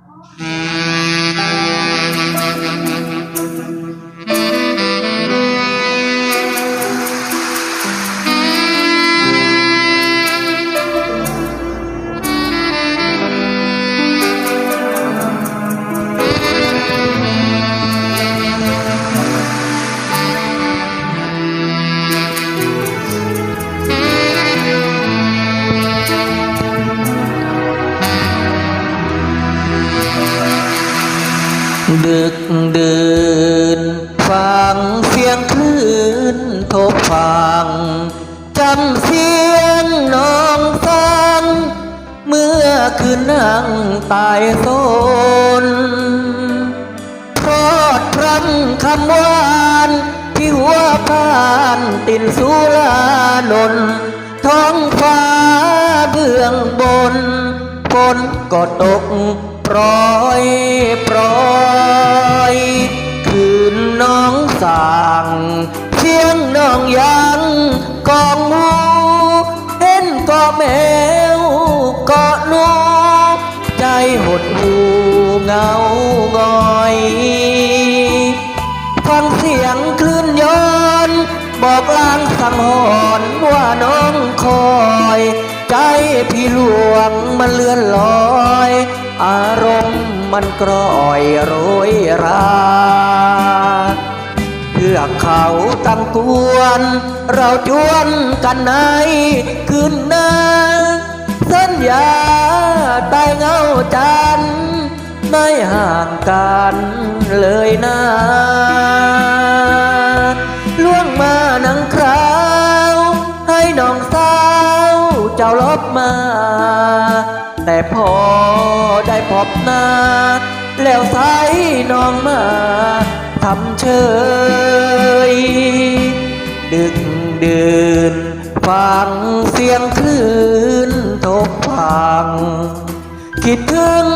Uh-huh. ฟังเสียงคลื่นทบฟังจำเสียงน้องฟังเมื่อคืนนั่งตายโซนทอดพรำคำวานที่หัวพานตินสุลานนท้องฟ้าเบื้องบนฝนก็ตกปล่อย เงางอยฟังเสียงคลื่นย้อน บอกลางสังหรณ์ว่าน้องคอย ใจพี่หลวงมันเลื่อนลอย อารมณ์มันกร่อยโรยราเพื่อเขาตั้งกวน เราจวนกันในคืนหน้าสัญญาใต้เงาใจ ไม่ห่างกันเลยนะล่วงมานังคราว ให้น้องสาวเจ้าลบมา แต่พอได้พบหน้า แล้วใสน้องมาทำเฉยดึกดื่นฟังเสียงคลื่นทบพัง คิดถึง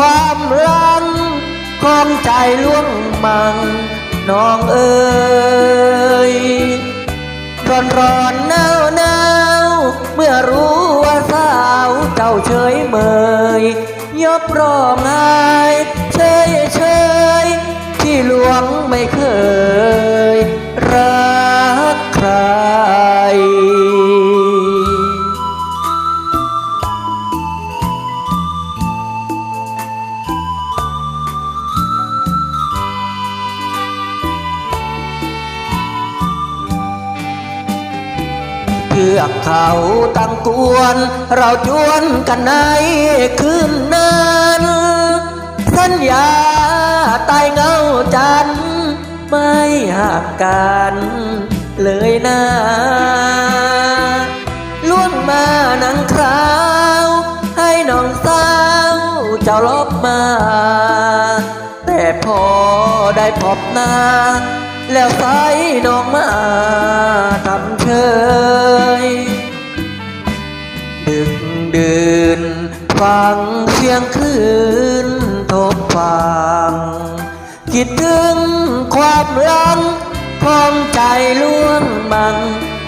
ความลังของใจล่วงมังน้องเอ๋ยร้อนร้อนหนาวหนาวเมื่อรู้ว่าสาวเจ้าเฉยเมยยบร้องไห้เฉยเฉยที่หลวงไม่เคย เพื่อเขาตั้งกวน เราจวนกันในคืนนั้นสัญญาใต้เงาจัน ไม่หักกันเลยนะล่วงมานังคราว ให้น้องสาวเจ้าลบมา แต่พอได้พบหน้า แล้วสายน้องมาทำเฉยดึกดื่นฟังเสียงคลื่นทบฟัง คิดถึงความหลังของใจล่วงมัง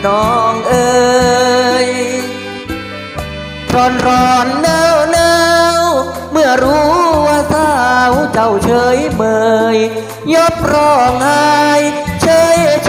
น้องเอ๋ยร้อนร้อนหนาวหนาวเมื่อรู้ เจ้าเฉยเมยยับร้องไห้เฉย